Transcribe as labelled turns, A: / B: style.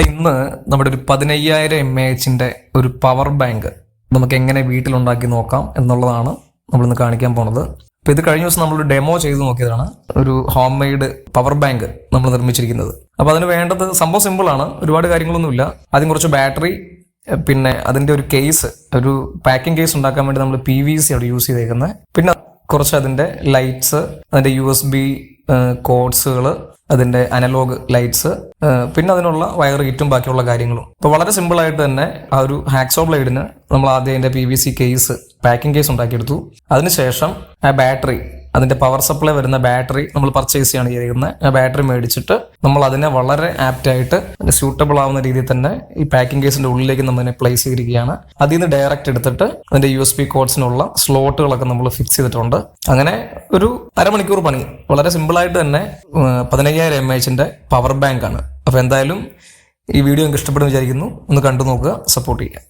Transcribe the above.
A: അപ്പൊ ഇന്ന് നമ്മുടെ ഒരു പതിനയ്യായിരം എം എ എച്ചിന്റെ ഒരു പവർ ബാങ്ക് നമുക്ക് എങ്ങനെ വീട്ടിലുണ്ടാക്കി നോക്കാം എന്നുള്ളതാണ് നമ്മളിന്ന് കാണിക്കാൻ പോണത്. അപ്പോൾ ഇത് കഴിഞ്ഞ ദിവസം നമ്മൾ ഡെമോ ചെയ്ത് നോക്കിയതാണ്. ഒരു ഹോം മെയ്ഡ് പവർ ബാങ്ക് നമ്മൾ നിർമ്മിച്ചിരിക്കുന്നത്. അപ്പൊ അതിന് വേണ്ടത് സംഭവം സിമ്പിൾ ആണ്. ഒരുപാട് കാര്യങ്ങളൊന്നുമില്ല. ആദ്യം കുറച്ച് ബാറ്ററി പിന്നെ അതിന്റെ ഒരു കേസ് ഒരു പാക്കിംഗ് കേസ് ഉണ്ടാക്കാൻ വേണ്ടി നമ്മൾ പി വി സി അവിടെ യൂസ് ചെയ്തേക്കുന്നത് പിന്നെ കുറച്ച് അതിന്റെ ലൈറ്റ്സ് അതിന്റെ യു എസ് ബി കോഡ്സുകൾ അതിന്റെ അനലോഗ് ലൈറ്റ്സ് പിന്നെ അതിനുള്ള വയർ കിറ്റും ബാക്കിയുള്ള കാര്യങ്ങളും. അപ്പോൾ വളരെ സിമ്പിൾ ആയിട്ട് തന്നെ ആ ഒരു ഹാക്സോ ബ്ലേഡിന് നമ്മൾ ആദ്യം അതിന്റെ P V C case packing case ഉണ്ടാക്കിയെടുത്തു. അതിനുശേഷം ആ ബാറ്ററി അതിന്റെ പവർ സപ്ലൈ വരുന്ന ബാറ്ററി നമ്മൾ പർച്ചേസ് ചെയ്യാണ് ചെയ്യുന്നത് ആ ബാറ്ററി മേടിച്ചിട്ട് നമ്മൾ അതിനെ വളരെ ആപ്റ്റ് ആയിട്ട് സ്യൂട്ടബിൾ ആവുന്ന രീതിയിൽ തന്നെ ഈ പാക്കിംഗ് കേസിന്റെ ഉള്ളിലേക്ക് നമ്മൾ അതിനെ പ്ലേസ് ചെയ്തിരിക്കുകയാണ്. അതിൽ നിന്ന് ഡയറക്റ്റ് എടുത്തിട്ട് അതിന്റെ യു എസ് പി കോഡ്സിനുള്ള സ്ലോട്ടുകളൊക്കെ നമ്മൾ ഫിക്സ് ചെയ്തിട്ടുണ്ട്. അങ്ങനെ ഒരു അരമണിക്കൂർ പണി. വളരെ സിമ്പിൾ ആയിട്ട് തന്നെ പതിനയ്യായിരം എം എച്ചിന്റെ പവർ ബാങ്ക് ആണ്. അപ്പൊ എന്തായാലും ഈ വീഡിയോ നിങ്ങൾക്ക് ഇഷ്ടപ്പെടും വിചാരിക്കുന്നു. ഒന്ന് കണ്ടു നോക്കുക സപ്പോർട്ട് ചെയ്യുക.